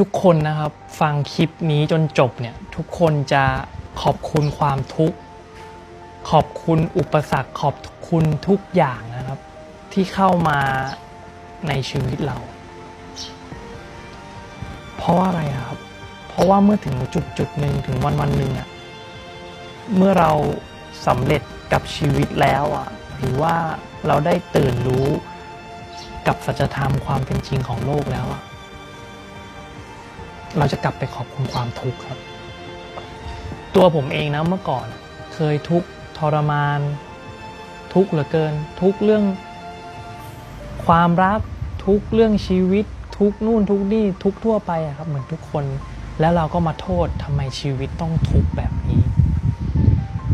ทุกคนนะครับฟังคลิปนี้จนจบเนี่ยทุกคนจะขอบคุณความทุกข์ขอบคุณอุปสรรคขอบคุณทุกอย่างนะครับ ที่เข้ามาในชีวิตเรา เพราะว่าอะไรครับ เพราะว่าเมื่อถึงจุดจุดหนึ่งถึงวันวันหนึ่งอะเมื่อเราสำเร็จกับชีวิตแล้วอะหรือว่าเราได้ตื่นรู้กับสัจธรรมความเป็นจริงของโลกแล้วอะ เราจะกลับไปขอบคุณความทุกข์ครับ ตัวผมเองนะเมื่อก่อน เคยทุกข์ทรมาน ทุกข์เหลือเกิน ทุกข์เรื่อง ความรักทุกข์เรื่องชีวิต ทุกข์นู่นทุกข์นี่ทุกข์ทั่วไปอะครับเหมือนทุกคน แล้วเราก็มาโทษทำไมชีวิตต้องทุกข์แบบนี้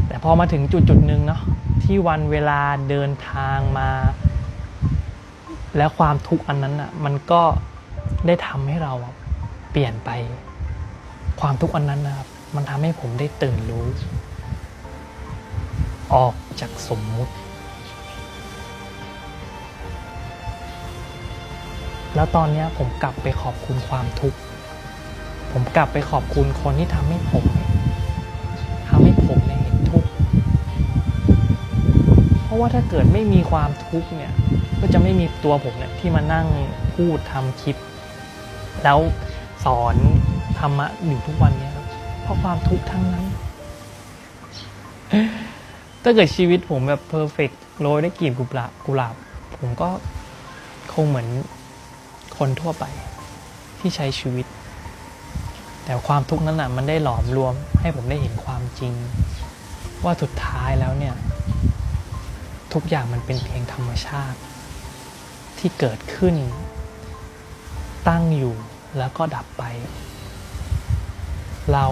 แต่พอมาถึงจุดจุดหนึ่งเนาะที่วันเวลาเดินทางมา แล้วความทุกข์อันนั้นอะมันก็ได้ทำให้เรา เปลี่ยนไป ความทุกข์อันนั้นนะครับ มันทำให้ผมได้ตื่นรู้ ออกจากสมมุติ แล้วตอนนี้ผมกลับไปขอบคุณความทุกข์ ผมกลับไปขอบคุณคนที่ทำให้ผมทำให้ผมเนี่ยเห็นทุกข์ เพราะว่าถ้าเกิดไม่มีความทุกข์เนี่ย ก็จะไม่มีตัวผมเนี่ยที่มานั่งพูดทำคลิป แล้ว สอนธรรมะอยู่ทุกวันเนี้ยครับเพราะความทุกข์ทั้งนั้น ถ้าเกิดชีวิตผมแบบเพอร์เฟกโรยได้กลีบกุหลาบกุหลาบ ผมก็คงเหมือนคนทั่วไปที่ใช้ชีวิต แต่ความทุกข์นั้นน่ะมันได้หลอมรวม ให้ผมได้เห็นความจริง ว่าสุดท้ายแล้วเนี่ย ทุกอย่างมันเป็นเพียงธรรมชาติ ที่เกิดขึ้น ตั้งอยู่ แล้วก็ดับไป เรา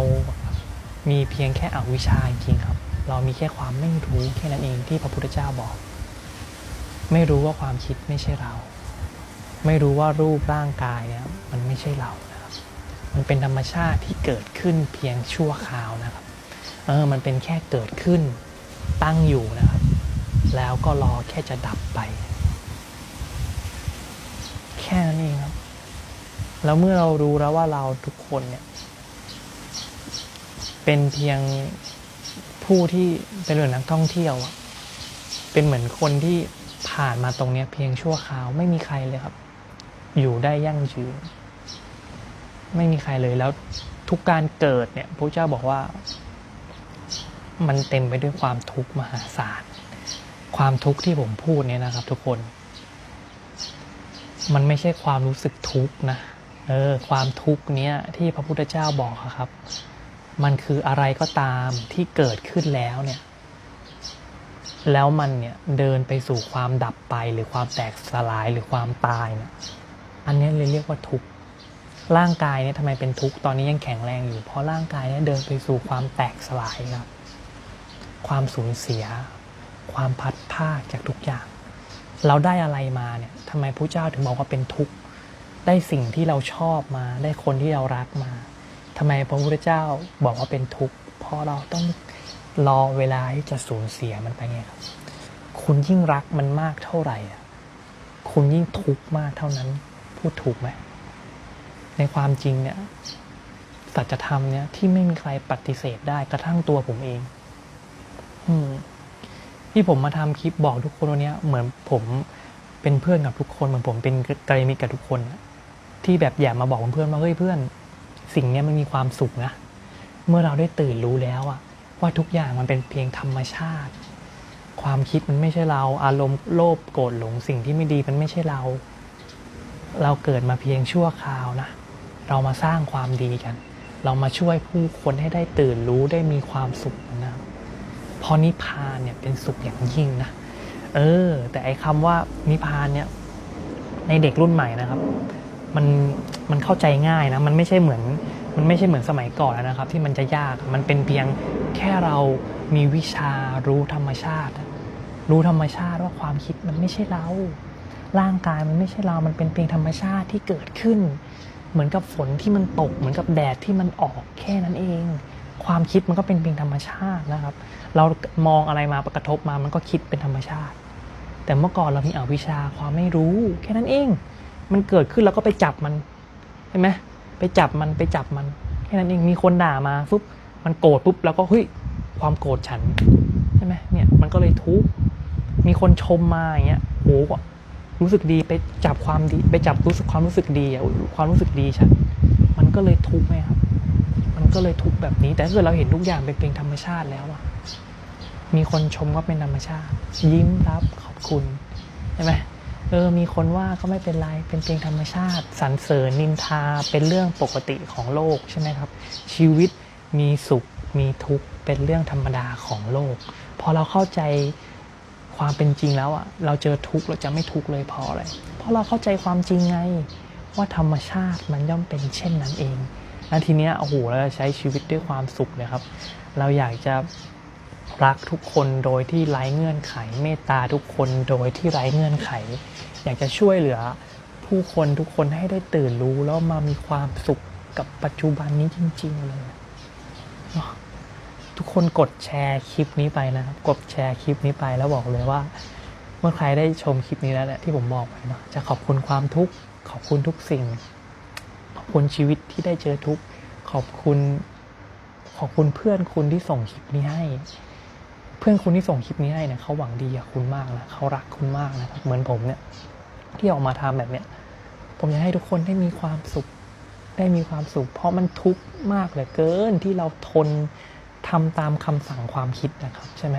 มีเพียงแค่อวิชชาจริงครับ เรามีแค่ความไม่รู้แค่นั้นเองที่พระพุทธเจ้าบอก ไม่รู้ว่าความคิดไม่ใช่เรา ไม่รู้ว่ารูปร่างกายเนี่ยมันไม่ใช่เรานะครับ มันเป็นธรรมชาติที่เกิดขึ้นเพียงชั่วคราวนะครับ เออ มันเป็นแค่เกิดขึ้นตั้งอยู่นะครับ แล้วก็รอแค่จะดับไป แค่นั้นเองครับ แล้วเมื่อเรารู้แล้วว่าเราทุกคนเนี่ย เป็นเพียงผู้ที่เป็นเหมือนนักท่องเที่ยวอะเป็นเหมือนคนที่ผ่านมาตรงเนี้ยเพียงชั่วคราวไม่มีใครเลยครับ อยู่ได้ยั่งยืน ไม่มีใครเลยแล้วทุกการเกิดเนี่ยพระเจ้าบอกว่า มันเต็มไปด้วยความทุกข์มหาศาลความทุกข์ที่ผมพูดเนี่ยนะครับ ทุกคน มันไม่ใช่ความรู้สึกทุกข์นะ เออความทุกข์เนี้ยที่พระพุทธเจ้าบอกอะครับ มันคืออะไรก็ตามที่เกิดขึ้นแล้วเนี่ยแล้วมันเนี่ยเดินไปสู่ความดับไปหรือความแตกสลายหรือความตายเนี่ยอันนี้เลยเรียกว่าทุกข์ร่างกายเนี่ยทำไมเป็นทุกข์ตอนนี้ยังแข็งแรงอยู่ เพราะร่างกายเนี่ยเดินไปสู่ความแตกสลายครับ ความสูญเสีย ความพัดภาจากทุกอย่าง เราได้อะไรมาเนี่ยทำไมพระเจ้าถึงบอกว่าเป็นทุกข์ ได้สิ่งที่เราชอบมา ได้คนที่เรารักมาทำไมพระพุทธเจ้าบอกว่าเป็นทุกข์เพราะเราต้องรอเวลาที่จะสูญเสียมันไปไงครับ คุณยิ่งรักมันมากเท่าไหร่คุณยิ่งทุกข์มากเท่านั้น พูดถูกไหมในความจริงเนี่ยสัจธรรมเนี่ยที่ไม่มีใครปฏิเสธได้กระทั่งตัวผมเอง อืม ที่ผมมาทำคลิปบอกทุกคนวันนี้เหมือนผมเป็นเพื่อนกับทุกคนเหมือนผมเป็นกัลมิตรกับทุกคนอะ ที่แบบอยากมาบอกเพื่อนว่าเฮ้ยเพื่อน สิ่งนี้มันมีความสุขนะ เมื่อเราได้ตื่นรู้แล้วอะว่าทุกอย่างมันเป็นเพียงธรรมชาติ ความคิดมันไม่ใช่เราอารมณ์โลภโกรธหลงสิ่งที่ไม่ดีมันไม่ใช่เรา เราเกิดมาเพียงชั่วคราวนะ เรามาสร้างความดีกัน เรามาช่วยผู้คนให้ได้ตื่นรู้ได้มีความสุขนะเพราะนิพพานเนี่ยเป็นสุขอย่างยิ่งนะเออ แต่ไอ้คำว่านิพพานเนี่ยในเด็กรุ่นใหม่นะครับ มันมันเข้าใจง่ายนะมันไม่ใช่เหมือนมันไม่ใช่เหมือนสมัยก่อนแล้วนะครับ ที่มันจะยากมันเป็นเพียงแค่เรามีวิชารู้ธรรมชาติ รู้ธรรมชาติว่าความคิดมันไม่ใช่เรา ร่างกายมันไม่ใช่เรา มันเป็นเพียงธรรมชาติที่เกิดขึ้น เหมือนกับฝนที่มันตก เหมือนกับแดดที่มันออกแค่นั้นเอง ความคิดมันก็เป็นเพียงธรรมชาตินะครับ เรามองอะไรมากระทบมามันก็คิดเป็นธรรมชาติ แต่เมื่อก่อนเรามีอวิชชาความไม่รู้แค่นั้นเอง มันเกิดขึ้นแล้วก็ไปจับมันเห็นไหมไปจับมันไปจับมันแค่นั้นเองมีคนด่ามาปุ๊บมันโกรธปุ๊บแล้วก็เฮ้ยความโกรธฉันใช่ไหมเนี่ยมันก็เลยทุกข์มีคนชมมาอย่างเงี้ยโหก็รู้สึกดีไปจับความดี ไปจับรู้สึกความรู้สึกดีอะความรู้สึกดีฉันมันก็เลยทุกข์ไหมครับ มันก็เลยทุกข์แบบนี้ แต่ถ้าเกิดเราเห็นทุกอย่างเป็นเพียงธรรมชาติแล้วอะมีคนชมก็เป็นธรรมชาติ ยิ้มรับขอบคุณใช่ไหม เออมีคนว่าก็ไม่เป็นไรเป็นเพียงธรรมชาติสรรเสริญนินทาเป็นเรื่องปกติของโลกใช่ไหมครับ ชีวิตมีสุขมีทุกข์เป็นเรื่องธรรมดาของโลก พอเราเข้าใจความเป็นจริงแล้วอะเราเจอทุกข์เราจะไม่ทุกข์เลยเพราะอะไรเพราะเราเข้าใจความจริงไง ว่าธรรมชาติมันย่อมเป็นเช่นนั้นเองแล้วทีเนี้ยโอ้โหเราจะใช้ชีวิตด้วยความสุขเลยครับ เราอยากจะรักทุกคนโดยที่ไร้เงื่อนไข เมตตาทุกคนโดยที่ไร้เงื่อนไข อยากจะช่วยเหลือ ผู้คนทุกคนให้ได้ตื่นรู้แล้วมามีความสุขกับปัจจุบันนี้จริง ๆ เลยทุกคนกดแชร์คลิปนี้ไปนะครับ กดแชร์คลิปนี้ไปแล้วบอกเลยว่า เมื่อใครได้ชมคลิปนี้แล้วเนี่ยที่ผมบอกไปเนาะจะขอบคุณความทุกข์ขอบคุณทุกสิ่ง ขอบคุณชีวิตที่ได้เจอทุกขอบคุณ ขอบคุณเพื่อนคุณที่ส่งคลิปนี้ให้ เพื่อนคุณที่ส่งคลิปนี้ให้เนี่ยเขาหวังดีกับคุณมากนะเขารักคุณมากนะครับเหมือนผมเนี่ยที่ออกมาทำแบบเนี้ยผมอยากให้ทุกคนได้มีความสุขได้มีความสุข เพราะมันทุกข์มากเหลือเกินที่เราทนทำตามคำสั่งความคิดนะครับ ใช่ไหม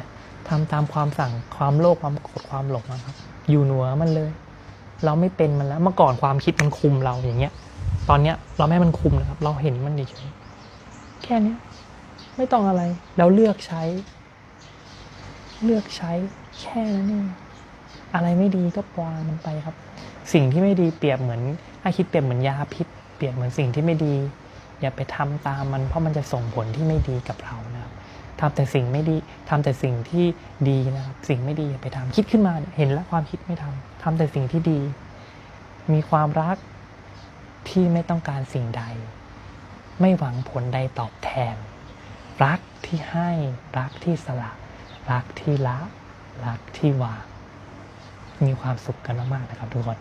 ทำตามความสั่งความโลภความโกรธความหลงนะครับ อยู่เหนือมันเลย เราไม่เป็นมันแล้วเมื่อก่อนความคิดมันคุมเราอย่างเงี้ย ตอนเนี้ยเราไม่ให้มันคุมนะครับ เราเห็นมันเฉยแค่นี้ไม่ต้องอะไรเราเลือกใช้ เลือกใช้แค่นั้นเองอะไรไม่ดีก็ปล่อยมันไปครับ สิ่งที่ไม่ดีเปรียบเหมือนอาคิดเปรียบเหมือนยาพิษ เปรียบเหมือนสิ่งที่ไม่ดี อย่าไปทำตามมัน เพราะมันจะส่งผลที่ไม่ดีกับเรานะครับทำแต่สิ่งไม่ดีทำแต่สิ่งที่ดีนะครับ สิ่งไม่ดีอย่าไปทำคิดขึ้นมาเห็นแล้วความคิดไม่ทำทำแต่สิ่งที่ดี มีความรักที่ไม่ต้องการสิ่งใด ไม่หวังผลใดตอบแทน รักที่ให้รักที่สละ รักที่ละ รักที่วาง มีความสุขกันมากๆนะครับทุกคน